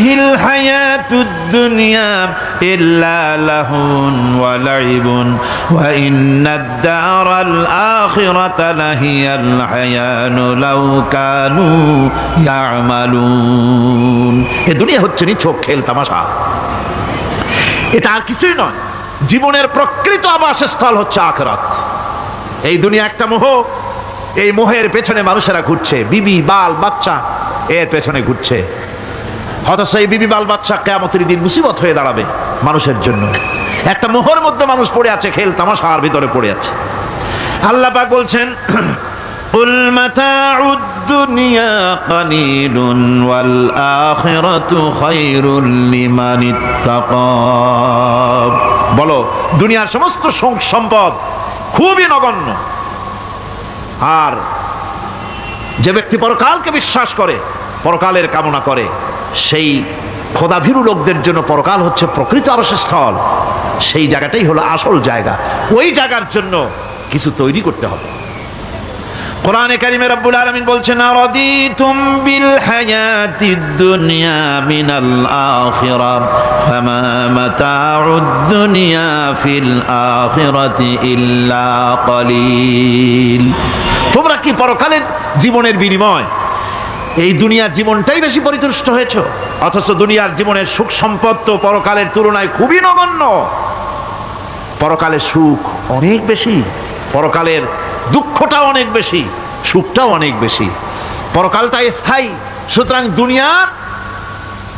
হাদিহিল হায়াতুদ দুনিয়া ইল্লা লাহুন ওয়া লাইবুন ওয়া ইন্নাদ দারাল আখিরাতা লাহিয়াল হায়ানু লাউ কানু ইয়ামালুন। এ দুনিয়া হচ্ছে নি চোখ খেল তামাশা। এটা আর কিছুই নয়। জীবনের প্রকৃত আবাসস্থল হচ্ছে আখরাত। এই দুনিয়া একটা মোহ। এই মোহের পেছনে মানুষেরা ঘুরছে। বিবি, বাল, বাচ্চা, এর পেছনে ঘুরছে। অথচ এই বিবি বাল বাচ্চা কেমতের দিন মুসিবত হয়ে দাঁড়াবে মানুষের জন্য একটা মোহর মধ্যে মানুষ পড়ে আছে খেল তামাশার ভিতরে পড়ে আছে আল্লাহ পাক বলছেন قل متاع الدنيا قليل والآخرة خير لمن اتقى বলো দুনিয়ার সমস্ত সং- সম্পদ খুবই নগণ্য আর যে ব্যক্তি পরকালকে বিশ্বাস করে পরকালের কামনা করে। সেই খোদাভীরু লোকদের জন্য পরকাল হচ্ছে প্রকৃত আবাসস্থল। সেই জায়গাটাই হলো আসল জায়গা। ওই জায়গার জন্য কিছু তৈরি করতে হবে। কোরআনে কারিমে রব্বুল আলামিন বলছেন, আরাদিতুম বিল হায়াতিদ দুনিয়া মিনাল আখিরা, ফামা মাতাউদ দুনিয়া ফিল আখিরাতি ইল্লা কলিল। তোমরা কি পরকালের জীবনের বিনিময় এই দুনিয়ার জীবনটাই বেশি পরিতুষ্ট হয়েছ। অথচ দুনিয়ার জীবনের সুখ সম্পদ তো পরকালের তুলনায় খুবই নগণ্য। পরকালের সুখ অনেক বেশি, পরকালের দুঃখটা অনেক বেশি, সুখটাও অনেক বেশি। পরকালটা স্থায়ী, সুতরাং দুনিয়ার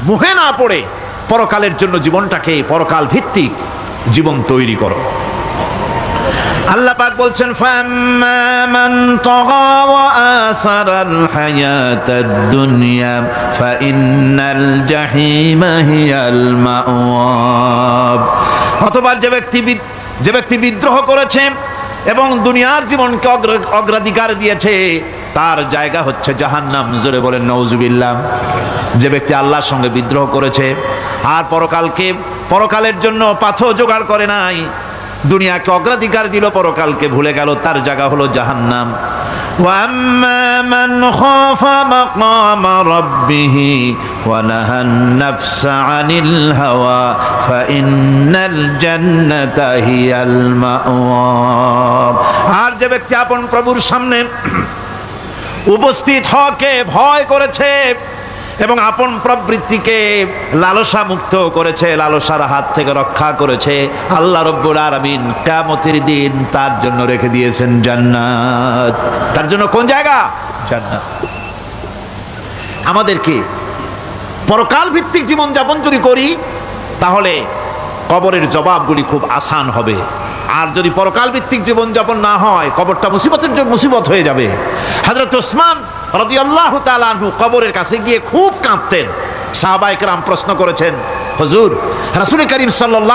মুহে না পড়ে পরকালের জন্য জীবনটাকে পরকাল ভিত্তিক জীবন তৈরি করো। আল্লাহ পাক বলছেন, ফাম্মা মান তাগা ওয়া আসারাল হায়াতাদ দুনিয়া, ফাইন্নাল জাহিমা হিয়াল মাওয়াব। অথবা যে ব্যক্তি যে ব্যক্তি বিদ্রোহ করেছে এবং দুনিয়ার জীবনকে অগ্র- অগ্রাধিকার দিয়েছে, তার জায়গা হচ্ছে জাহান্নাম। জোরে বলেন নওজুবিল্লাহ যে ব্যক্তি আল্লাহর সঙ্গে বিদ্রোহ করেছে, আর পরকালকে, পরকালের জন্য পাথর জোগাড় করে নাই দুনিয়াকে অগ্রাধিকার দিল পরকালকে ভুলে গেল তার জায়গা হলো জাহান্নাম وأما من خاف مقام ربه ونهى النفس عن الهوى فإن الجنة هي المأوى আর যে ব্যক্তি আপন প্রভুর সামনে উপস্থিত হকে ভয় করেছে এবং আপন প্রবৃত্তিকে লালসা মুক্ত করেছে, লালসার হাত থেকে রক্ষা করেছে। আল্লাহ রব্বুল আলামিন কিয়ামতের দিন তার জন্য রেখে দিয়েছেন জান্নাত। তার জন্য কোন জায়গা? জান্নাত। আমাদেরকে পরকাল ভিত্তিক জীবন যাপন যদি করি, তাহলে কবরের জবাবগুলি খুব আসান হবে। আর যদি পরকাল ভিত্তিক জীবন যাপন না হয়, কবরটা মুসিবতের মুসিবত হয়ে যাবে। হযরত ওসমান রাদিয়াল্লাহু তাআলা আনহু কবরের কাছে গিয়ে খুব কাঁদতেন। সাহাবায়ে কেরাম প্রশ্ন করেছেন, হুজুর রাসূল করিম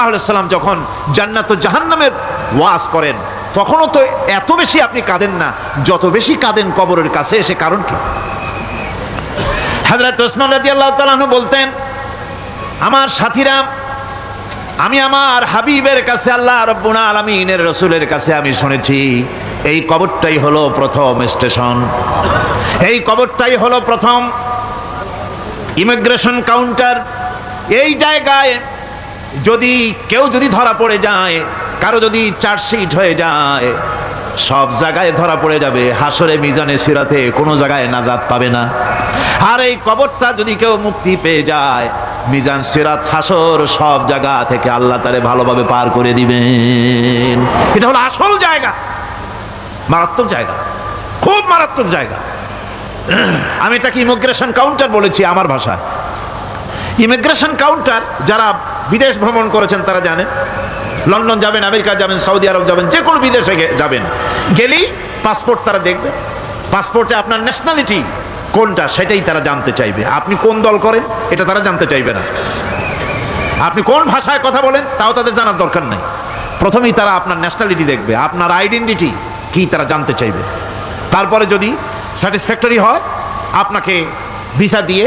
আলাইহি সাল্লাম যখন জান্নাত জাহান্নামের ওয়াজ করেন, তখনও তো এত বেশি আপনি কাঁদেন না, যত বেশি কাঁদেন কবরের কাছে এসে কারণ কি? হযরত ওসমান রাদিয়াল্লাহু তাআলা আনহু বলতেন, আমার সাথীরা, আমি আমার হাবিবের কাছে, আল্লাহ রব্বুল আলামিনের রসুলের কাছে আমি শুনেছি এই কবরটাই হলো প্রথম স্টেশন। এই কবরটাই হলো প্রথম ইমিগ্রেশন কাউন্টার। এই জায়গায় যদি কেউ যদি ধরা পড়ে যায়, কারও যদি চার্জশিট হয়ে যায়, সব জায়গায় ধরা পড়ে যাবে। হাসরে, মিজানে, সিরাতে কোনো জায়গায় নাজাত পাবে না। আর এই কবরটা যদি কেউ মুক্তি পেয়ে যায়, মিজান, সিরাত, হাসর সব জায়গা থেকে আল্লাহ তারে ভালোভাবে পার করে দিবেন। এটা হলো আসল জায়গা। মারাত্মক জায়গা। খুব মারাত্মক জায়গা। আমি এটাকে ইমিগ্রেশন কাউন্টার বলেছি আমার ভাষায়। ইমিগ্রেশন কাউন্টার যারা বিদেশ ভ্রমণ করেছেন তারা জানেন। লন্ডন যাবেন, আমেরিকা যাবেন, সৌদি আরব যাবেন, যে কোনো বিদেশে যাবেন। গেলেই পাসপোর্ট তারা দেখবে। পাসপোর্টে আপনার ন্যাশনালিটি কোনটা সেটাই তারা জানতে চাইবে। আপনি কোন দল করেন, এটা তারা জানতে চাইবে না। আপনি কোন ভাষায় কথা বলেন, তাও তাদের জানার দরকার নেই। প্রথমেই তারা আপনার ন্যাশনালিটি দেখবে, আপনার আইডেন্টিটি কি তারা জানতে চাইবে? তারপরে যদি স্যাটিসফ্যাক্টরি হয়, আপনাকে ভিসা দিয়ে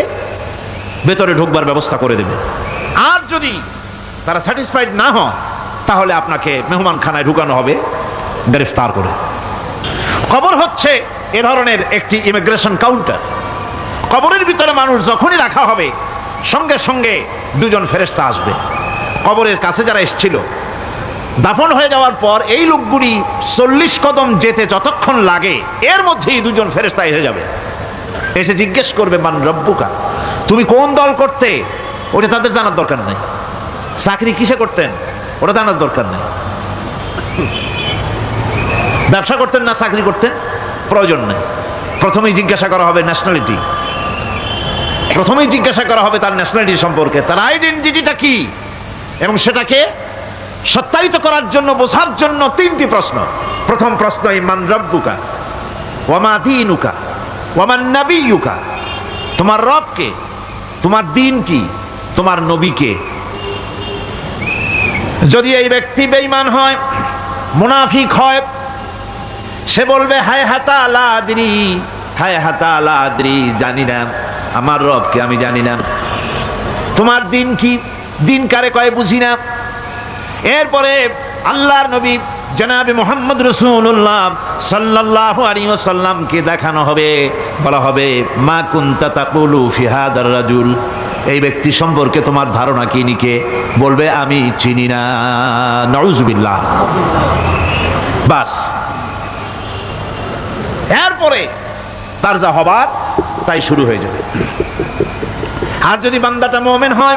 ভেতরে ঢুকবার ব্যবস্থা করে দেবে। আর যদি তারা স্যাটিসফাইড না হয় তাহলে আপনাকে মেহমানখানায় ঢুকানো হবে গ্রেফতার করে। খবর হচ্ছে, এ ধরনের একটি ইমিগ্রেশন কাউন্টার কবরের ভিতরে মানুষ যখনই রাখা হবে, সঙ্গে সঙ্গে দুজন ফেরেস্তা আসবে। কবরের কাছে যারা এসছিল দাফন হয়ে যাওয়ার পর এই লোকগুলি চল্লিশ কদম যেতে যতক্ষণ লাগে, এর মধ্যেই দুজন ফেরেস্তা এসে যাবে। এসে জিজ্ঞেস করবে, মান রব্বুকা, তুমি কোন দল করতে? ওটা তাদের জানার দরকার নেই। চাকরি কিসে করতেন? ওটা জানার দরকার নেই। ব্যবসা করতেন না, চাকরি করতেন? প্রয়োজন নেই। প্রথমেই জিজ্ঞাসা করা হবে ন্যাশনালিটি প্রথমেই জিজ্ঞাসা করা হবে তার ন্যাশনালিটি সম্পর্কে। তার আইডেন্টিটিটা কি? এবং সেটাকে সত্যায়িত করার জন্য, বোঝার জন্য তিনটি প্রশ্ন। প্রথম প্রশ্ন ইমান রব্বুকা? ওয়ামা দিনুকা? ওয়ামান নাবিয়ুকা? তোমার রব কে? তোমার দিন কি? তোমার নবী কে? যদি এই ব্যক্তি বেঈমান হয়, মুনাফিক হয়, সে বলবে, হায় হাতা আলা আদরি, হায় হাতা আলা আদরি, জানি না, আমার রবকে আমি জানি না। তোমার দিন কি? দিন কারে কয় বুঝি না। এরপরে আল্লাহর নবী জনাবে মোহাম্মদ রসুল্লাহ সাল্লাহ আলী সাল্লামকে দেখানো হবে, বলা হবে, মা কুন্তা তাকুলু ফিহাদার রাজুল? এই ব্যক্তি সম্পর্কে তোমার ধারণা কি নিকে? বলবে, আমি চিনি না। নজুবিল্লাহ বাস। এরপরে তার যা হবার তাই শুরু হয়ে যাবে। আর যদি বান্দাটা মোমেন হয়,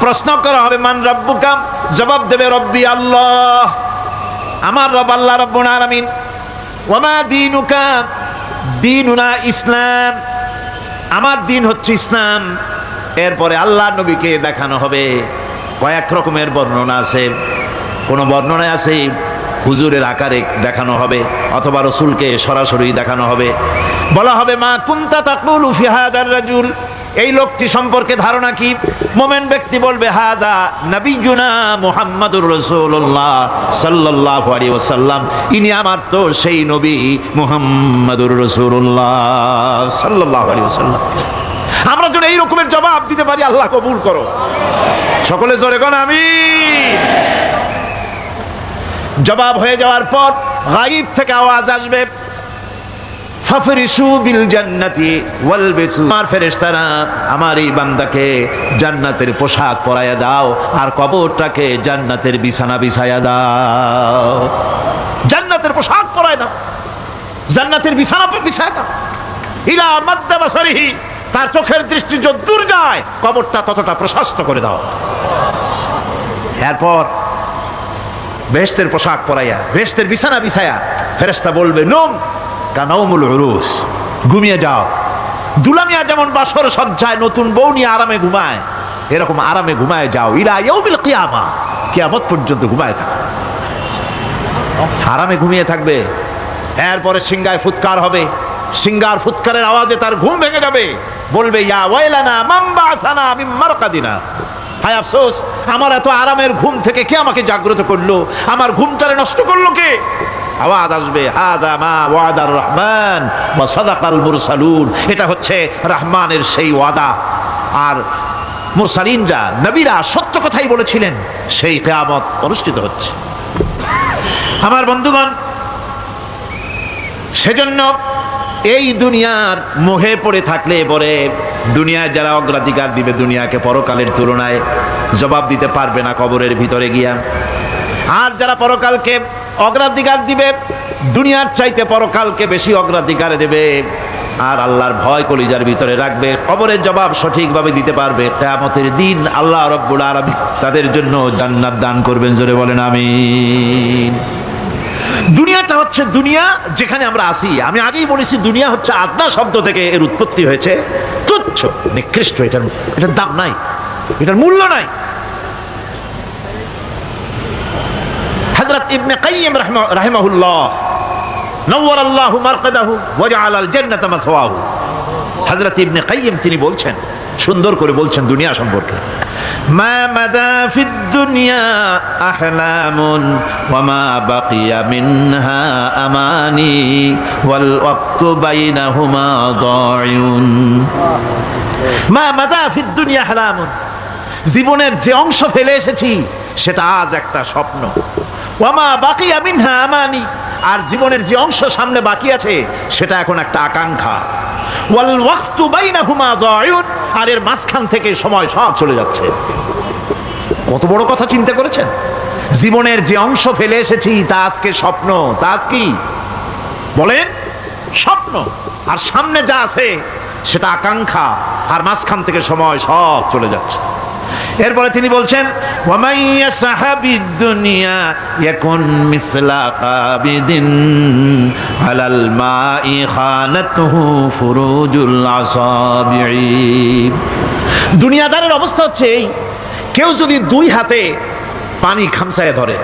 প্রশ্ন করা হবে, মান রব্বুকাম জবাব দেবে রব্বি আল্লাহ। আমার রব আল্লাহ রব্বুল আলামিন, ওমা দিনুকা? দিনুনা ইসলাম। আমার দিন হচ্ছে ইসলাম। এরপরে আল্লাহ নবীকে দেখানো হবে। কয়েক রকমের বর্ণনা আছে। কোন বর্ণনায় আছে, হুজুরের আকারে দেখানো হবে অথবা রসুলকে সরাসরি দেখানো হবে। বলা হবে, মা কুন্তা তাকুল ফিহাদার রাজুল? এই লোকটি সম্পর্কে ধারণা কি? মোমেন ব্যক্তি বলবে, হাদা নবীজুনা মুহাম্মাদুর রাসূলুল্লাহ সাল্লাল্লাহু আলাইহি ওয়াসাল্লাম। ইনি আমার তো সেই নবী মুহাম্মাদুর রাসূলুল্লাহ সাল্লাল্লাহু আলাইহি ওয়াসাল্লাম। আমরা যেন এই রকমের জবাব দিতে পারি, আল্লাহ কবুল করো। সকলে জোরে কোন আমি জবাব হয়ে যাওয়ার পর গাইব থেকে আওয়াজ আসবে। জান্নাতের বিছানা দাও। জান্নাতের পোশাক পরায় দাও, জান্নাতের বিছানা দাও। ইলা তার চোখের দৃষ্টি যদ্দূর যায়, কবরটা ততটা প্রশস্ত করে দাও। এরপর বেহেস্তের পোশাক পরাইয়া বেহেস্তের বিছানা বিছায়া ফেরেশতা বলবে, নোম কানাউমুল উরুস ঘুমিয়ে যাও। দুলামিয়া যেমন বাসর সজ্জায় নতুন বউ নিয়ে আরামে ঘুমায়, এরকম আরামে ঘুমায় যাও। ইলা ইয়ৌমিল কিয়ামা। কিয়ামত পর্যন্ত ঘুমায় থাকো। আরামে ঘুমিয়ে থাকবে। এরপরে সিঙ্গায় ফুৎকার হবে। সিঙ্গার ফুৎকারের আওয়াজে তার ঘুম ভেঙে যাবে। বলবে, ইয়া ওয়াইলানা মাম্বা আসানা আমি মারকাদিনা। হায় আফসোস, আমার এত আরামের ঘুম থেকে কে আমাকে জাগ্রত করল? আমার ঘুমটারে নষ্ট করল কে? আওয়াজ আসবে, হাদা মা ওয়াদার রহমান বা সাদাকাল মুরসালুন। এটা হচ্ছে রহমানের সেই ওয়াদা। আর মুরসালিনরা, নবীরা সত্য কথাই বলেছিলেন, সেই কেয়ামত অনুষ্ঠিত হচ্ছে। আমার বন্ধুগণ, সেজন্য এই দুনিয়ার মোহে পড়ে থাকলে পরে দুনিয়ায় যারা অগ্রাধিকার দিবে দুনিয়াকে পরকালের তুলনায় জবাব দিতে পারবে না কবরের ভিতরে গিয়া। আর যারা পরকালকে অগ্রাধিকার দিবে, দুনিয়ার চাইতে পরকালকে বেশি অগ্রাধিকার দেবে। আর আল্লাহর ভয় কলিজার ভিতরে রাখবে খবরের জবাব সঠিকভাবে দিতে পারবে। কেয়ামতের দিন আল্লাহ রব্বুল আরবি তাদের জন্য জান্নাত দান করবেন, জোরে বলেন আমি দুনিয়াটা হচ্ছে দুনিয়া, যেখানে আমরা আসি আমি আগেই বলেছি, দুনিয়া হচ্ছে আদনা শব্দ থেকে এর উৎপত্তি হয়েছে। তুচ্ছ, নিকৃষ্ট, এটার এটার দাম নাই। এটার মূল্য নাই। হযরত ইবনে রাহিমা- রাহিমাহুল্লাহ নওয়ার আল্লাহু মারকাদাহু ওয়াজআল আল জান্নাতা মাথওয়াহু। হযরত ইবনে কাইয়িম তিনি বলছেন, সুন্দর করে বলছেন দুনিয়া সম্পর্কে, মা মাদা ফিদ দুনিয়া আহলামুন ওয়া মা বাকিয়া মিনহা আমানি ওয়াল ওয়াক্তু বাইনাহুমা দায়ুন। মা মাদা ফিদ দুনিয়া আহলামুন, জীবনের যে অংশ ফেলে এসেছি, সেটা আজ একটা স্বপ্ন। ওয়ামা বাকি আমিনহা আমানি। আর জীবনের যে অংশ সামনে বাকি আছে, সেটা এখন একটা আকাঙ্ক্ষা। ওয়াল ওয়াক্তু বাইনাহুমা দায়ুন। আর এর মাঝখান থেকে সময় সব চলে যাচ্ছে। কত বড় কথা চিন্তা করেছেন? জীবনের যে অংশ ফেলে এসেছি, তা আজকে স্বপ্ন, তা আজ কি? বলেন, স্বপ্ন। আর সামনে যা আছে, সেটা আকাঙ্ক্ষা। আর মাঝখান থেকে সময় সব চলে যাচ্ছে। এরপরে তিনি বলছেন দুনিয়া কাবিদিন দুনিয়াদারের অবস্থা হচ্ছে এই, কেউ যদি দুই হাতে পানি খামসায় ধরে,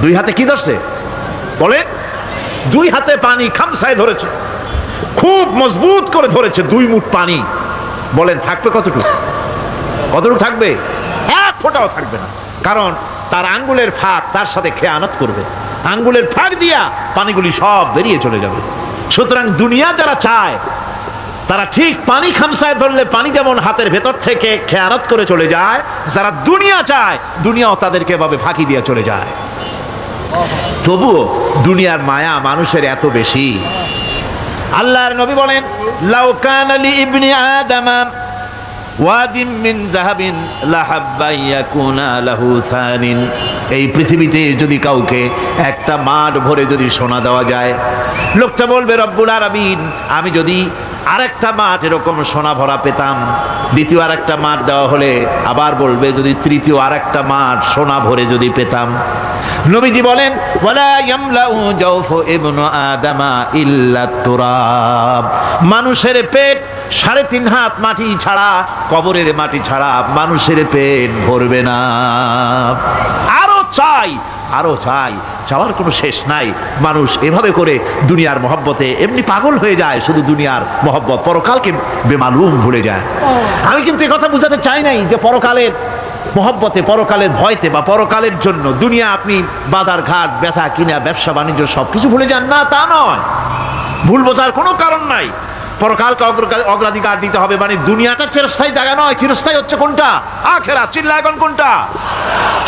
দুই হাতে কি ধরছে? বলে দুই হাতে পানি খামসায় ধরেছে, খুব মজবুত করে ধরেছে, দুই মুঠ পানি। বলেন, থাকবে কতটুকু? কতটুকু থাকবে? এক ফোঁটাও থাকবে না। কারণ তার আঙ্গুলের ফাঁক তার সাথে খেয়ানত করবে। আঙ্গুলের ফাঁক দিয়া পানিগুলি সব বেরিয়ে চলে যাবে। সুতরাং দুনিয়া যারা চায়, তারা ঠিক পানি খামসায় ধরলে পানি যেমন হাতের ভেতর থেকে খেয়ানত করে চলে যায়, যারা দুনিয়া চায়, দুনিয়াও তাদেরকে এভাবে ফাঁকি দিয়ে চলে যায়। তবুও দুনিয়ার মায়া মানুষের এত বেশি। আল্লাহর নবী বলেন লাউকান আলী ইবনি ওয়াদিম মিন যাহাবিন লাহাব্বা ইয়াকুনা লাহু সানিন। এই পৃথিবীতে যদি কাউকে একটা মাঠ ভরে যদি সোনা দেওয়া যায়, লোকটা বলবে, রব্বুল আলামিন, আমি যদি আরেকটা মাঠ এরকম সোনা ভরা পেতাম, দ্বিতীয় আরেকটা মাঠ দেওয়া হলে আবার বলবে, যদি তৃতীয় আরেকটা মাঠ সোনা ভরে যদি পেতাম। নবীজি বলেন মানুষের পেট সাড়ে তিন হাত মাটি ছাড়া কবরের মাটি ছাড়া মানুষের পেট ভরবে না। আরও চাই আরও চাই চাওয়ার কোনো শেষ নাই। মানুষ এভাবে করে দুনিয়ার মহব্বতে এমনি পাগল হয়ে যায় শুধু দুনিয়ার মহব্বত। পরকালকে বেমালুম ভুলে যায়। আমি কিন্তু কথা বুঝাতে চাই নাই যে পরকালের মহব্বতে পরকালের ভয়তে বা পরকালের জন্য দুনিয়া আপনি বাজার ঘাট বেচা কিনা ব্যবসা বাণিজ্য সব কিছু ভুলে যান। না তা নয়। ভুল বোঝার কোনো কারণ নাই। পরকালকে অগ্রাধিকার দিতে হবে। মানে দুনিয়াটা চিরস্থায়ী জায়গা নয়, চিরস্থায়ী হচ্ছে কোনটা? আখেরা চিল্লা এখন কোনটা?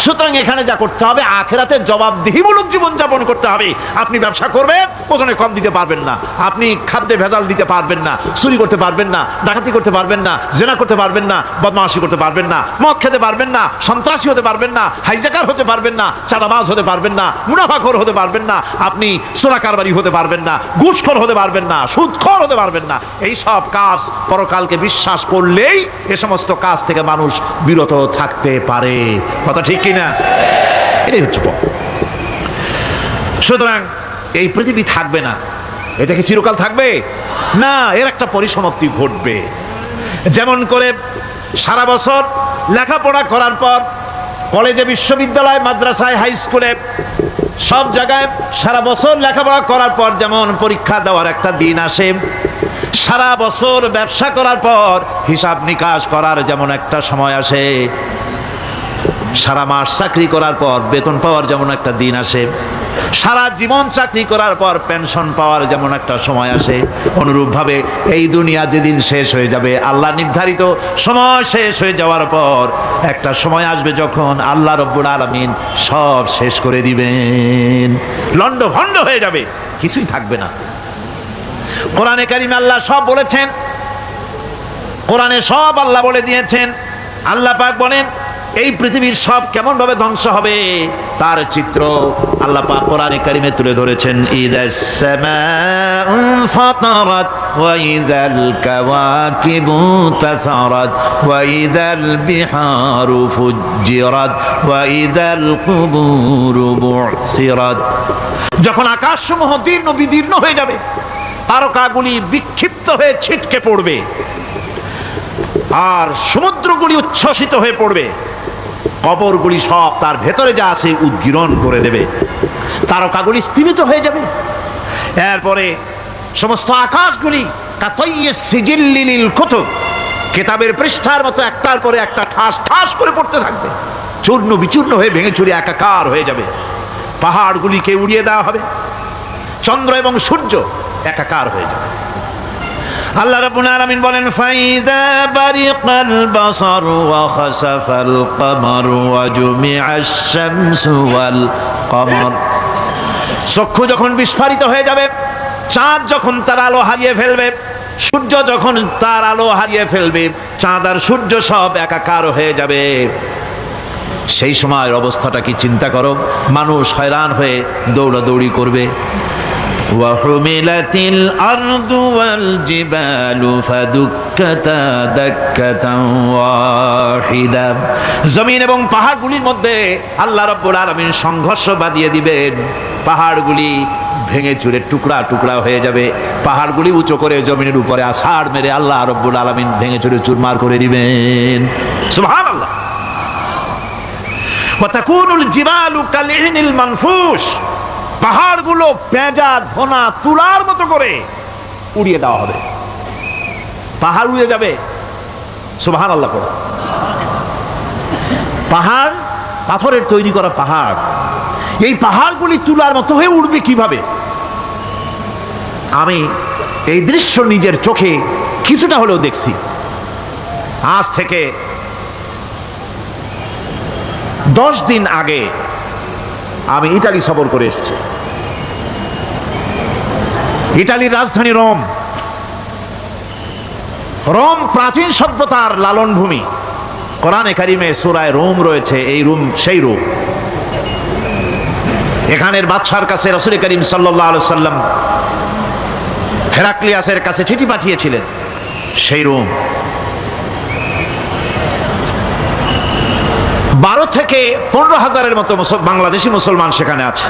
সুতরাং এখানে যা করতে হবে আখেরাতে জবাবদিহিমূলক জীবনযাপন করতে হবে আপনি ব্যবসা করবেন ওজনে কম দিতে পারবেন না আপনি খাদ্যে ভেজাল দিতে পারবেন না চুরি করতে পারবেন না ডাকাতি করতে পারবেন না জেনা করতে পারবেন না বদমাশি করতে পারবেন না মদ খেতে পারবেন না সন্ত্রাসী হতে পারবেন না হাইজাকার হতে পারবেন না চাঁদাবাজ হতে পারবেন না মুনাফাখোর হতে পারবেন না আপনি সোনা কারবারি হতে পারবেন না ঘুষখোর হতে পারবেন না সুদখোর হতে পারবেন না এই সব কাজ পরকালকে বিশ্বাস করলেই এ সমস্ত কাজ থেকে মানুষ বিরত থাকতে পারে কথা ঠিক কিনা? এটাই হচ্ছে পথ। সুতরাং এই পৃথিবী থাকবে না। এটা কি চিরকাল থাকবে? না, এর একটা পরিসমাপ্তি ঘটবে। যেমন করে সারা বছর লেখাপড়া করার পর কলেজে, বিশ্ববিদ্যালয়, মাদ্রাসায়, হাই স্কুলে সব জায়গায় সারা বছর লেখাপড়া করার পর যেমন পরীক্ষা দেওয়ার একটা দিন আসে, সারা বছর ব্যবসা করার পর হিসাব নিকাশ করার যেমন একটা সময় আসে। সারা মাস চাকরি করার পর বেতন পাওয়ার যেমন একটা দিন আসে, সারা জীবন চাকরি করার পর পেনশন পাওয়ার যেমন একটা সময় আসে, অনুরূপভাবে এই দুনিয়া যেদিন শেষ হয়ে যাবে, আল্লাহ নির্ধারিত সময় শেষ হয়ে যাওয়ার পর একটা সময় আসবে যখন আল্লাহ রব্বুল আলমিন সব শেষ করে দিবেন। লন্ড ভণ্ড হয়ে যাবে, কিছুই থাকবে না। কোরআনে কারিম আল্লাহ সব বলেছেন, কোরআনে সব আল্লাহ বলে দিয়েছেন, আল্লাহ পাক বলেন এই পৃথিবীর সব কেমন ভাবে ধ্বংস হবে, তার চিত্র আল্লাহ পাক কোরআনে কারিমে তুলে ধরেছেন তাসারাত, ওয়া ইদাল বিহারু কুবুরু যখন দীর্ণ বিদীর্ণ হয়ে যাবে, তারকাগুলি বিক্ষিপ্ত হয়ে ছিটকে পড়বে, আর সমুদ্রগুলি উচ্ছ্বসিত হয়ে পড়বে। কবরগুলি সব তার ভেতরে যা আছে উদ্গীরণ করে দেবে। তারকাগুলি স্থিমিত হয়ে যাবে। এরপরে সমস্ত আকাশগুলি কাতইয়ে সিজিল্লিল কুতুব। কেতাবের পৃষ্ঠার মতো একটার পরে একটা ঠাস ঠাস করে পড়তে থাকবে। চূর্ণ বিচূর্ণ হয়ে ভেঙে চুরে একাকার হয়ে যাবে। পাহাড়গুলিকে উড়িয়ে দেওয়া হবে। চন্দ্র এবং সূর্য একাকার হয়ে যাবে। আল্লাহ রাব্বুল আলামিন বলেন ফাইদা বারিকাল বাসার ওয়া খাসাফাল কমার ওয়া জুমিআশ শামসু ওয়াল কমর। চক্ষু যখন বিস্ফারিত হয়ে যাবে, চাঁদ যখন তার আলো হারিয়ে ফেলবে, সূর্য যখন তার আলো হারিয়ে ফেলবে, চাঁদ আর সূর্য সব একাকার হয়ে যাবে। সেই সময়ের অবস্থাটা কি চিন্তা করো? মানুষ হয়রান হয়ে দৌড়াদৌড়ি করবে। وحملت الأرض والجبال فدكتا دكة واحدة জমিন এবং পাহাড়গুলির মধ্যে আল্লাহ রব্বুল আলামিন সংঘর্ষ বাঁধিয়ে দিবেন পাহাড়গুলি ভেঙে চুরে টুকরা টুকরা হয়ে যাবে পাহাড়গুলি উঁচু করে জমিনের উপরে আষাঢ় মেরে আল্লাহ রব্বুল আলামিন ভেঙে চুরে চুরমার করে দিবেন সুবহানাল্লাহ ওয়াতাকুনুল জিবালু কালিহিনিল মানফুস পাহাড়গুলো পেঁজা, ধোনা, তুলার মতো করে উড়িয়ে দেওয়া হবে। পাহাড় উড়ে যাবে। সুবহান আল্লাহ করো পাহাড়, পাথরের তৈরি করা পাহাড়। এই পাহাড়গুলি তুলার মতো হয়ে উঠবে কীভাবে? আমি এই দৃশ্য নিজের চোখে কিছুটা হলেও দেখছি। আজ থেকে দশ দিন আগে আমি ইটালি সফর করে এসেছি। ইটালির রাজধানী রোম। রোম প্রাচীন সভ্যতার লালন ভূমি। কোরআনে কারিমে সুরায় রোম রয়েছে এই রোম, সেই রোম। এখানের বাদশার কাছে রসুল করিম সাল্লাম হেরাক্লিয়াসের কাছে চিঠি পাঠিয়েছিলেন, সেই রোম। বারো থেকে পনেরো হাজারের মতো বাংলাদেশি মুসলমান সেখানে আছে।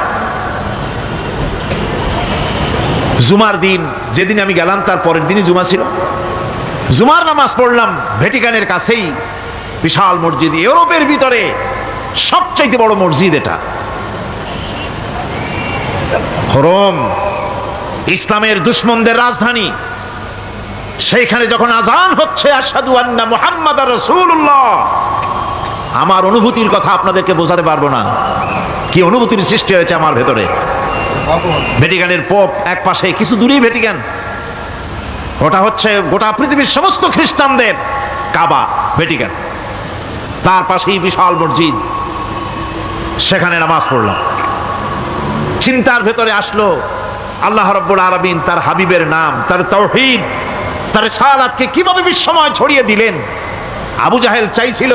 জুমার দিন, যেদিন আমি গেলাম, তার পরের দিনই জুমা ছিল। জুমার নামাজ পড়লাম ভ্যাটিকানের কাছেই, বিশাল মসজিদ। ইউরোপের ভিতরে সবচাইতে বড় মসজিদ এটা। রোম, ইসলামের দুশ্মনদের রাজধানী। সেইখানে যখন আজান হচ্ছে আসাদু আন্না মুহাম্মদ রসুল্লাহ আমার অনুভূতির কথা আপনাদেরকে বোঝাতে পারব না। কি অনুভূতির সৃষ্টি হয়েছে আমার ভেতরে? ভেটিকানের পোপ এক পাশে, কিছু দূরেই ভ্যাটিকান ওটা হচ্ছে গোটা পৃথিবীর সমস্ত খ্রিস্টানদের কাবা ভ্যাটিকান তার পাশেই বিশাল মসজিদ। সেখানে নামাজ পড়লাম। চিন্তার ভেতরে আসলো, আল্লাহ রব্বুল আলমিন তার হাবিবের নাম, তার তৌহিদ তার সালাদকে কীভাবে বিশ্বময় ছড়িয়ে দিলেন? আবু জাহেল চাইছিল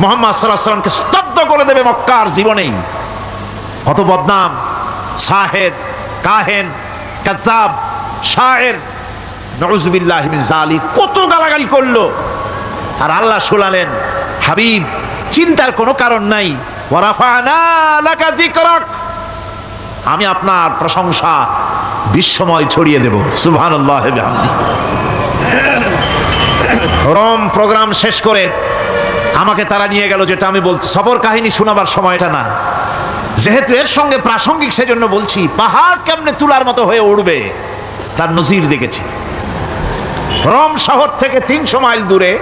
মোহাম্মদ সাল্লাহ স্তব্ধ করে দেবে মক্কার জীবনেই কত বদনাম, সাহেদ, কাহেন কাজাব শায়ের। নজবিল্লাহ জালি কত গালাগালি করল। আর আল্লাহ শুনালেন, হাবিব, চিন্তার কোনো কারণ নাই। আমি আপনার প্রশংসা বিশ্বময় ছড়িয়ে দেব। বিহামদি। রম প্রোগ্রাম শেষ করে আমাকে তারা নিয়ে গেল যেটা আমি বলছি। সফর কাহিনী শোনাবার সময়টা না। যেহেতু এর সঙ্গে প্রাসঙ্গিক সেজন্য বলছি, পাহাড় কেমনে তুলার মতো হয়ে উঠবে তার নজির দেখেছি। রোম শহর থেকে তিনশো মাইল দূরে,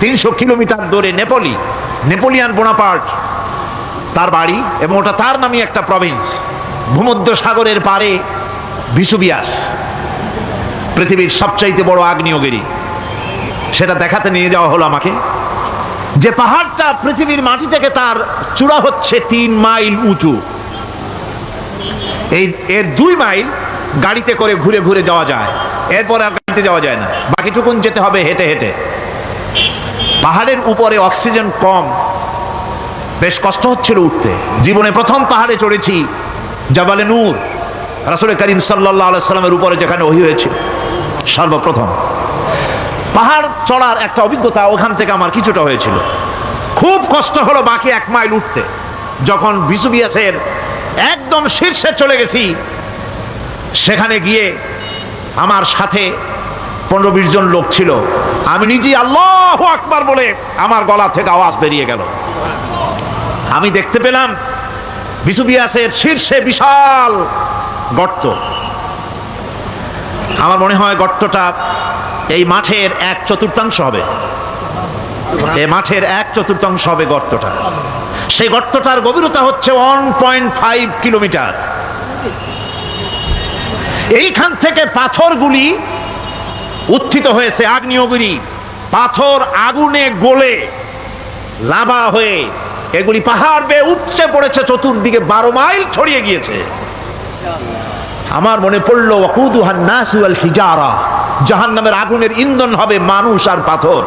তিনশো কিলোমিটার দূরে নেপোলি, নেপোলিয়ান বোনাপার্ট, তার বাড়ি এবং ওটা তার নামই একটা প্রভিন্স ভূমধ্য সাগরের পারে ভিসুবিয়াস, পৃথিবীর সবচাইতে বড় আগ্নেয়গিরি। সেটা দেখাতে নিয়ে যাওয়া হলো আমাকে। যে পাহাড়টা পৃথিবীর মাটি থেকে তার চূড়া হচ্ছে তিন মাইল উঁচু। এই, এর দুই মাইল গাড়িতে করে ঘুরে ঘুরে যাওয়া যায়। এরপর আর গাড়িতে যাওয়া যায় না। বাকিটুকুন যেতে হবে হেঁটে হেঁটে। পাহাড়ের উপরে অক্সিজেন কম। বেশ কষ্ট হচ্ছিল উঠতে। জীবনে প্রথম পাহাড়ে চড়েছি জাবালে নূর। রাসুল করিম সাল্লাহ সাল্লামের উপরে যেখানে ওহি হয়েছিল। সর্বপ্রথম। পাহাড় চড়ার একটা অভিজ্ঞতা ওখান থেকে আমার কিছুটা হয়েছিল। খুব কষ্ট হলো বাকি এক মাইল উঠতে। যখন বিসুবিয়াসের একদম শীর্ষে চলে গেছি, সেখানে গিয়ে আমার সাথে পনেরো বিশ জন লোক ছিল। আমি নিজেই আল্লাহ আকবার বলে আমার গলা থেকে আওয়াজ বেরিয়ে গেল। আমি দেখতে পেলাম বিসুবিয়াসের শীর্ষে বিশাল গর্ত। আমার মনে হয় গর্তটা এই মাঠের এক চতুর্থাংশ হবে। এই মাঠের এক চতুর্থাংশ হবে গর্তটা। সেই গর্তটার গভীরতা হচ্ছে ওয়ান পয়েন্ট ফাইভ কিলোমিটার। এইখান থেকে পাথরগুলি উত্থিত হয়েছে, আগ্নেয়গিরি। পাথর আগুনে গলে লাভা হয়ে এগুলি পাহাড় বেয়ে উপচে পড়েছে, চতুর্দিকে বারো মাইল ছড়িয়ে গিয়েছে। আমার মনে পড়ল, ওয়াকুদুহান নাসু হিজারা জাহান্নামের আগুনের ইন্ধন হবে মানুষ আর পাথর।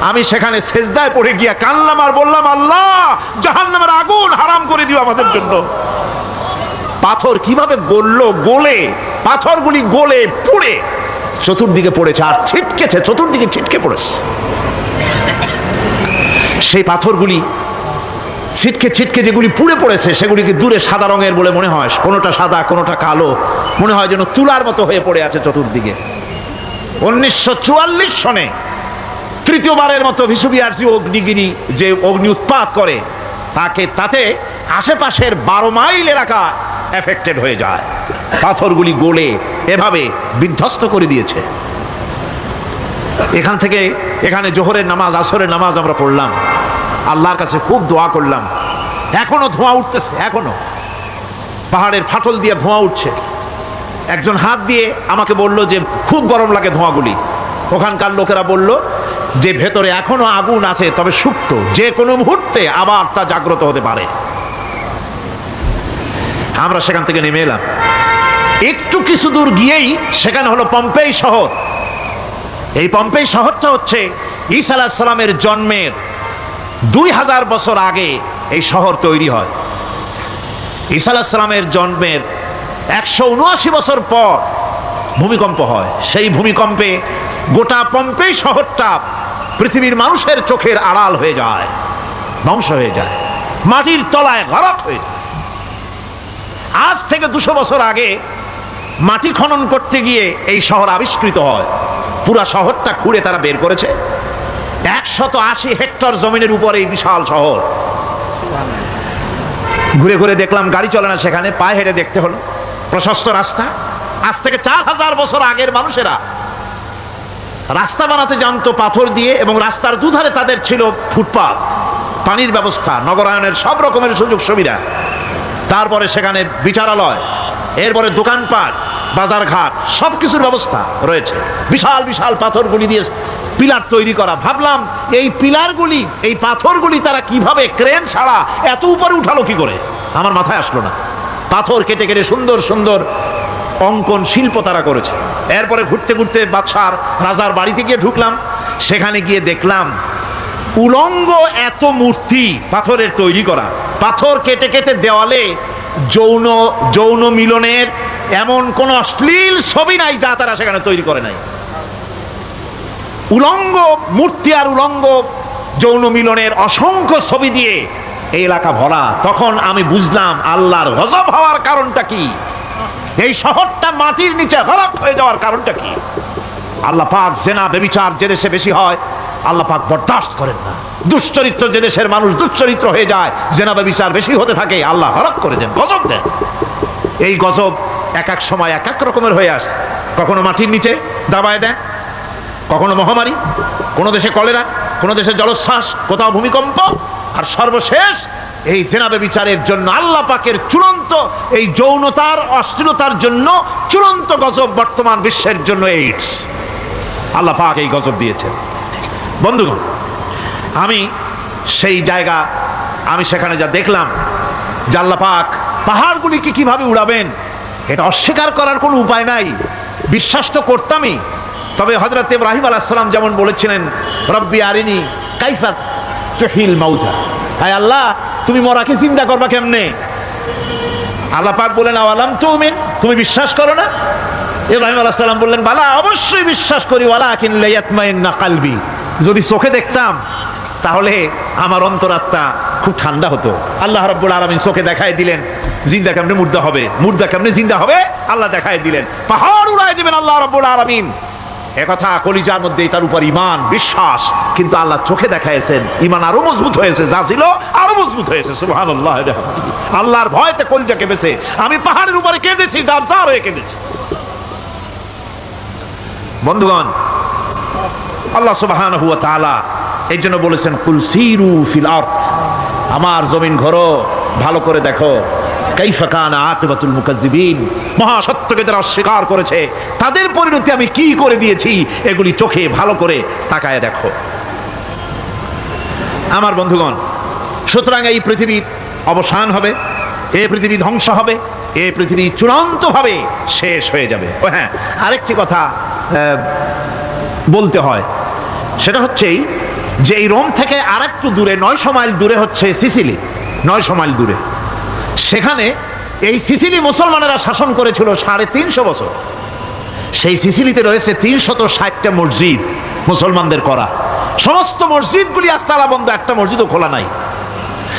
আমি সেখানে সেজদায় পড়ে গিয়া কানলাম আর বললাম, আল্লাহ, জাহান্নামের আগুন হারাম করে দিও আমাদের জন্য। পাথর কীভাবে গললো? গলে, পাথরগুলি গোলে পুড়ে চতুর্দিকে পড়েছে আর ছিটকেছে, চতুর্দিকে ছিটকে পড়েছে। সেই পাথরগুলি ছিটকে ছিটকে যেগুলি পুড়ে পড়েছে, সেগুলিকে দূরে সাদা রঙের বলে মনে হয়। কোনোটা সাদা, কোনোটা কালো। মনে হয় যেন তুলার মতো হয়ে পড়ে আছে চতুর্দিকে। উনিশশো চুয়াল্লিশ সনে তৃতীয়বারের মতো ভিসুবিআরসি অগ্নিগিরি যে অগ্নি উৎপাত করে, তাকে তাতে আশেপাশের বারো মাইল এলাকা এফেক্টেড হয়ে যায়। পাথরগুলি গলে এভাবে বিধ্বস্ত করে দিয়েছে। এখান থেকে এখানে জোহরের নামাজ, আসরের নামাজ আমরা পড়লাম। আল্লাহর কাছে খুব দোয়া করলাম। এখনও ধোঁয়া উঠতেছে, এখনও। পাহাড়ের ফাটল দিয়ে ধোঁয়া উঠছে। একজন হাত দিয়ে আমাকে বলল যে, খুব গরম লাগে ধোঁয়াগুলি। ওখানকার লোকেরা বলল, যে ভেতরে এখনও আগুন আছে, তবে সুপ্ত। যে কোনো মুহূর্তে আবার তা জাগ্রত হতে পারে। আমরা সেখান থেকে নেমে এলাম। একটু কিছু দূর গিয়েই সেখানে হলো পম্পেই শহর। এই পম্পেই শহরটা হচ্ছে ঈসা আলাহ সালামের জন্মের দুই হাজার বছর আগে এই শহর তৈরি হয়। আলাহ জন্মের একশো উনআশি বছর পর ভূমিকম্প হয়। সেই ভূমিকম্পে গোটা পম্পেই শহরটা পৃথিবীর মানুষের চোখের আড়াল হয়ে যায়, ধ্বংস হয়ে যায়, মাটির তলায় গরক হয়ে আজ থেকে দুশো বছর আগে মাটি খনন করতে গিয়ে এই শহর আবিষ্কৃত হয়। পুরা শহরটা খুঁড়ে তারা বের করেছে। একশত আশি হেক্টর জমিনের উপরে এই বিশাল শহর। ঘুরে ঘুরে দেখলাম গাড়ি চলে না সেখানে, পায়ে হেঁটে দেখতে হলো। প্রশস্ত রাস্তা। আজ থেকে চার হাজার বছর আগের মানুষেরা। রাস্তা বানাতে জানতো পাথর দিয়ে এবং রাস্তার দুধারে তাদের ছিল ফুটপাত, পানির ব্যবস্থা, নগরায়নের সব রকমের সুযোগ সুবিধা। তারপরে সেখানে বিচারালয়, এরপরে দোকানপাট, বাজারঘাট সব কিছুর ব্যবস্থা রয়েছে। বিশাল বিশাল পাথরগুলি দিয়ে পিলার তৈরি করা। ভাবলাম, এই পিলারগুলি, এই পাথরগুলি তারা কীভাবে ক্রেন ছাড়া এত উপরে উঠালো কি করে? আমার মাথায় আসলো না। পাথর কেটে কেটে সুন্দর সুন্দর অঙ্কন শিল্প তারা করেছে। এরপরে ঘুরতে ঘুরতে বাদশার রাজার বাড়িতে গিয়ে ঢুকলাম। সেখানে গিয়ে দেখলাম, উলঙ্গ এত মূর্তি পাথরের তৈরি করা। পাথর কেটে কেটে দেওয়ালে যৌন যৌন মিলনের এমন কোন অশ্লীল ছবি নাই যা তারা সেখানে তৈরি করে নাই। উলঙ্গ মূর্তি আর উলঙ্গ যৌন মিলনের অসংখ্য ছবি দিয়ে এই এলাকা ভরা। তখন আমি বুঝলাম আল্লাহর গজব হওয়ার কারণটা কি? এই শহরটা মাটির নিচে হরক হয়ে যাওয়ার কারণটা কি? আল্লাহ পাক জেনা, বেবিচার যে দেশে বেশি হয়, আল্লাহ পাক বরদাস্ত করেন না। দুশ্চরিত্র যে দেশের মানুষ দুশ্চরিত্র হয়ে যায়, জেনা, বেবিচার বেশি হতে থাকে, আল্লাহ হরক করে দেন, গজব দেন। এই গজব এক এক সময় এক এক রকমের হয়ে আসে। কখনো মাটির নিচে দাবায় দেন কখনো মহামারী, কোনো দেশে কলেরা, কোনো দেশে জলোচ্ছ্বাস, কোথাও ভূমিকম্প, আর সর্বশেষ এই জেনাবে বিচারের জন্য আল্লাহ পাকের চূড়ান্ত এই যৌনতার, অশ্লীলতার জন্য চূড়ান্ত গজব বর্তমান বিশ্বের জন্য এইডস আল্লাহ পাক এই গজব দিয়েছেন। বন্ধুগণ, আমি সেই জায়গা, আমি সেখানে যা দেখলাম আল্লাহ পাক পাহাড়গুলিকে কীভাবে উড়াবেন, এটা অস্বীকার করার কোনো উপায় নাই। বিশ্বাস তো করতামই তবে হজরত ইব্রাহিম আলাহিসাল্লাম যেমন বলেছিলেন, রব্বি আরিনি কাইফাত তহিল মাউতা। হায় আল্লাহ, তুমি মরাকে চিন্তা করবা কেমনে? আল্লাহ বলেন আওয়ালাম তুমিন? তুমি বিশ্বাস করো না? ইব্রাহিম আলাইহিস সালাম বললেন, বালা, অবশ্যই বিশ্বাস করি ওয়ালা কিনলে ইয়াতমাইন্না কালবি। যদি চোখে দেখতাম, তাহলে আমার অন্তরাত্মা খুব ঠান্ডা হতো। আল্লাহ রব্বুল আলামিন চোখে দেখায় দিলেন, জিন্দা কেমনে মুর্দা হবে? মুর্দা কেমনে জিন্দা হবে? আল্লাহ দেখায় দিলেন, পাহাড় উড়ায় দিবেন আল্লাহ রাব্বুল আলামিন। একথা কলিজার মধ্যে তার উপর ইমান বিশ্বাস, কিন্তু আল্লাহ চোখে দেখাইছেন ইমান আরও মজবুত হয়েছে, যা ছিল আরও মজবুত হয়েছে আল্লাহ আল্লাহর ভয়তে কলজা কেঁদেছে আমি পাহাড়ের উপরে কেঁদেছি, যার যার হয়ে কেঁদেছি। বন্ধুগণ, আল্লাহ সুবহান হুয়া তাআলা এই জন্য বলেছেন কুলসিরু ফিল আমার জমিন ঘরো, ভালো করে দেখো। কাইফা কানা আকিবাতুল মুকাজ্জিবিন মহাসত্যকে যারা অস্বীকার করেছে, তাদের পরিণতি আমি কি করে দিয়েছি? এগুলি চোখে ভালো করে তাকায় দেখো। আমার বন্ধুগণ, সুতরাং এই পৃথিবীর অবসান হবে এই পৃথিবী ধ্বংস হবে এই পৃথিবী চূড়ান্তভাবে শেষ হয়ে যাবে। ও হ্যাঁ আরেকটি কথা বলতে হয়। সেটা হচ্ছেই যে এই রোম থেকে আর একটু দূরে, নয়শো মাইল দূরে হচ্ছে সিসিলি। নয়শো মাইল দূরে। সেখানে এই সিসিলি মুসলমানেরা শাসন করেছিল সাড়ে তিনশো বছর। সেই সিসিলিতে রয়েছে তিনশত ষাটটা মসজিদ মুসলমানদের করা। সমস্ত মসজিদগুলি আজ তালা বন্ধ, একটা মসজিদও খোলা নাই।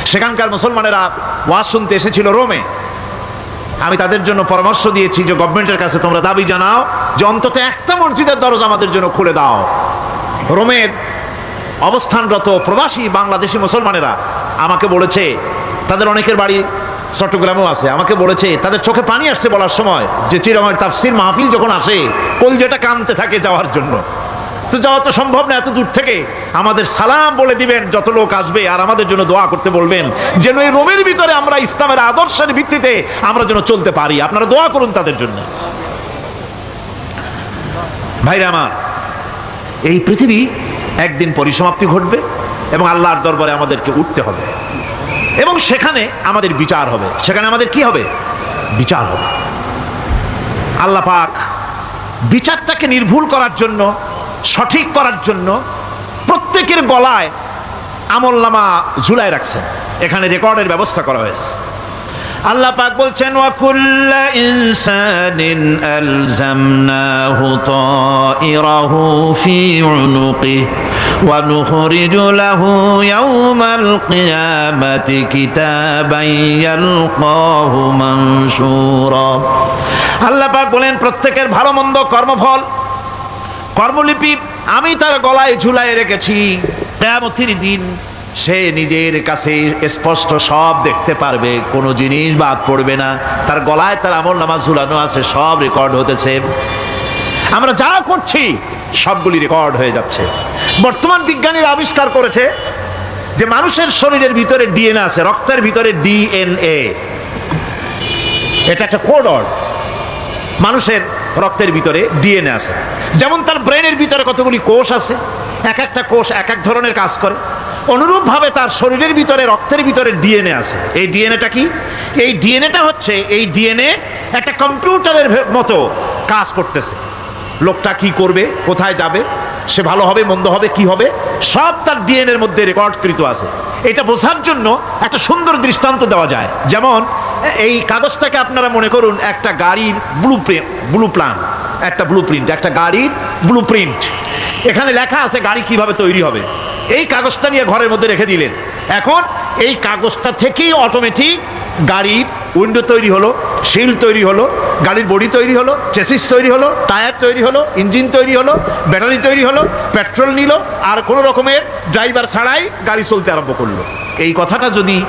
সেখানকার মুসলমানেরা ওয়াজ শুনতে এসেছিল রোমে। আমি তাদের জন্য পরামর্শ দিয়েছি যে গভর্নমেন্টের কাছে তোমরা দাবি জানাও যে অন্তত একটা মসজিদের দরজা আমাদের জন্য খুলে দাও। রোমের অবস্থানরত প্রবাসী বাংলাদেশি মুসলমানেরা আমাকে বলেছে, তাদের অনেকের বাড়ি চট্টগ্রামেও আছে। আমাকে বলেছে, তাদের চোখে পানি আসছে বলার সময়। যে চিরমের তাফসির মাহফিল যখন আসে কলজেটা কানতে থাকে যাওয়ার জন্য। তো যাওয়া তো সম্ভব না, এত দূর থেকে আমাদের সালাম বলে দিবেন, যত লোক আসবে, আর আমাদের জন্য দোয়া করতে বলবেন, যেন এই রোমের ভিতরে আমরা ইসলামের আদর্শের ভিত্তিতে আমরা যেন চলতে পারি। আপনারা দোয়া করুন তাদের জন্য। ভাইরা আমার, এই পৃথিবী একদিন পরিসমাপ্তি ঘটবে এবং আল্লাহর দরবারে আমাদেরকে উঠতে হবে। এবং সেখানে আমাদের বিচার হবে। সেখানে আমাদের কি হবে? বিচার হবে। আল্লাহ পাক বিচারটাকে নির্ভুল করার জন্য, সঠিক করার জন্য প্রত্যেকের গলায় আমলনামা ঝুলায় রাখছেন। এখানে রেকর্ডের ব্যবস্থা করা হয়েছে। আল্লাহ পাক বলছেন, ওয়া কুল্লা ইনসানিন নুখরিজু লাহু ইয়াওমাল কিয়ামাতি কিতাবান ইয়ালকাহু মানশুরা আল্লাহ পাক বলেন, প্রত্যেকের ভালো মন্দ কর্মফল, কর্মলিপি আমি তার গলায় ঝুলাই রেখেছি। কেয়ামতির দিন সে নিজের কাছে স্পষ্ট সব দেখতে পারবে, কোনো জিনিস বাদ পড়বে না। তার গলায় তার আমল নামা ঝুলানো আছে, সব রেকর্ড হতেছে। আমরা যা করছি, সবগুলি রেকর্ড হয়ে যাচ্ছে। বর্তমান বিজ্ঞানীরা আবিষ্কার করেছে যে মানুষের শরীরের ভিতরে ডিএনএ আছে, রক্তের ভিতরে ডিএনএ। এটা একটা কোড অর্ড মানুষের রক্তের ভিতরে ডিএনএ আছে। যেমন তার ব্রেনের ভিতরে কতগুলি কোষ আছে, এক একটা কোষ এক এক ধরনের কাজ করে। অনুরূপভাবে তার শরীরের ভিতরে, রক্তের ভিতরে ডিএনএ আছে। এই ডিএনএটা কি? এই ডিএনএটা হচ্ছে, এই ডিএনএ একটা কম্পিউটারের মতো কাজ করতেছে। লোকটা কি করবে? কোথায় যাবে? সে ভালো হবে, মন্দ হবে, কি হবে? সব তার ডিএনএর মধ্যে রেকর্ডকৃত আছে। এটা বোঝার জন্য একটা সুন্দর দৃষ্টান্ত দেওয়া যায়। যেমন, এই কাগজটাকে আপনারা মনে করুন, একটা গাড়ির ব্লু ব্লু প্ল্যান একটা ব্লু প্রিন্ট একটা গাড়ির ব্লু প্রিন্ট এখানে লেখা আছে গাড়ি কীভাবে তৈরি হবে। এই কাগজটা নিয়ে ঘরের মধ্যে রেখে দিলেন। এখন এই কাগজটা থেকেই অটোমেটিক গাড়ির উইন্ডো তৈরি হলো, শিল তৈরি হলো, গাড়ির বডি তৈরি হলো, চেসিস তৈরি হলো, টায়ার তৈরি হলো, ইঞ্জিন তৈরি হলো, ব্যাটারি তৈরি হলো, পেট্রোল নিল, আর কোনো রকমের ড্রাইভার ছাড়াই গাড়ি চলতে আরম্ভ করল। এই কথাটা যদি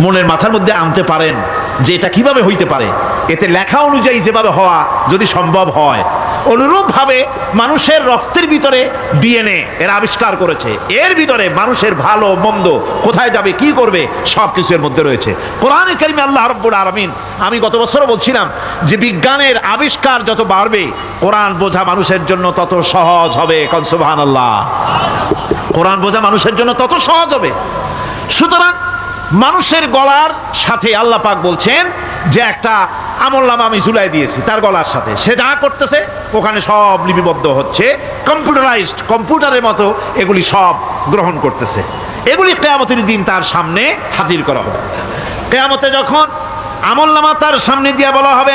মনের মাথার মধ্যে আনতে পারেন যে এটা কীভাবে হইতে পারে? এতে লেখা অনুযায়ী যেভাবে হওয়া যদি সম্ভব হয়, অনুরূপভাবে মানুষের রক্তের ভিতরে ডিএনএ এর আবিষ্কার করেছে। এর ভিতরে মানুষের ভালো, মন্দ, কোথায় যাবে, কি করবে, সব কিছু এর মধ্যে রয়েছে। কোরআন কারিমে আল্লাহ রব্বুল আলমিন, আমি গত বছরও বলছিলাম যে বিজ্ঞানের আবিষ্কার যত বাড়বে, কোরআন বোঝা মানুষের জন্য তত সহজ হবে কনসুবাহান আল্লাহ কোরআন বোঝা মানুষের জন্য তত সহজ হবে। সুতরাং মানুষের গলার সাথে আল্লাহ পাক বলছেন যে একটা আমল নামা আমি ঝুলাই দিয়েছি, তার গলার সাথে। সে যা করতেছে, ওখানে সব লিপিবদ্ধ হচ্ছে। কম্পিউটারাইজড, কম্পিউটারের মতো এগুলি সব গ্রহণ করতেছে। এগুলি কেয়ামতের দিন তার সামনে হাজির করা হবে। কেয়ামতে যখন আমল নামা তার সামনে দিয়া বলা হবে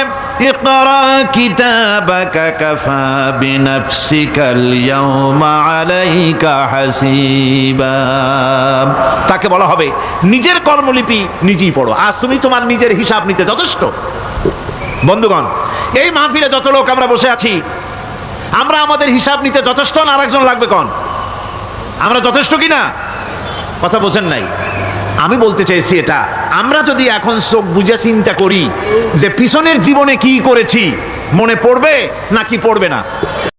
তাকে বলা হবে, নিজের কর্মলিপি নিজেই পড়ো। আজ তুমি তোমার নিজের হিসাব নিতে যথেষ্ট। বন্ধুগণ, এই মাহফিলে যত লোক আমরা বসে আছি, আমরা আমাদের হিসাব নিতে যথেষ্ট না? আরেকজন লাগবে কন? আমরা যথেষ্ট কি না কথা বোঝেন নাই। আমি বলতে চাইছি এটা। আমরা যদি এখন চোখ বুঝে চিন্তা করি যে পিছনের জীবনে কি করেছি, মনে পড়বে নাকি পড়বে না?